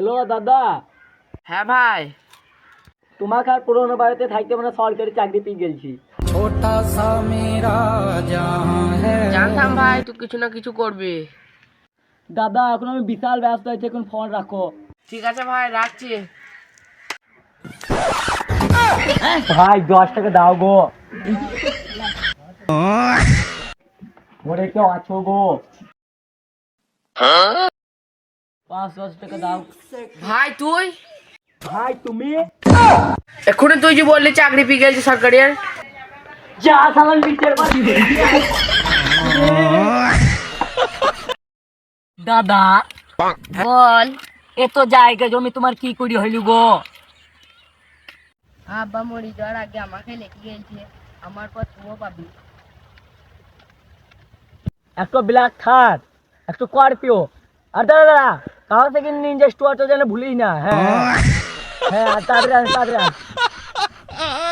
Hello দাদা। হ্যাঁ ভাই। তোমাকে আর পুরোনো বাড়িতে থাকতে মানে সরকারি চাকরি পেয়ে গেছি। জানতাম ভাই তুই কিছু না কিছু করবি। দাদা এখন আমি বিশাল ব্যস্ত আছি এখন ফোন রাখো। ঠিক আছে ভাই রাখছি। ভাই দশ টাকা দাও গো। ওরে কেউ আছো গো। পাঁচ দশ টাকা দাও ভাই তুই ভাই তুমি এক্ষুনি তুই যে বললি চাকরি পেয়ে গেছিস সরকারি যা সালান বিচার দাদা বল এত জায়গা জমি তোমার কি করি হইল গো আব্বা মরি যাওয়ার আগে আমাকে লেখি গেছে আমার পর তুইও পাবি একটা ব্ল্যাক থার একটা স্করপিও আর দাদা কাগজ থেকে নিনজা স্টোয়ারটা যেন ভুলিস না হ্যাঁ হ্যাঁ তাড়াতাড়ি তাড়াতাড়ি।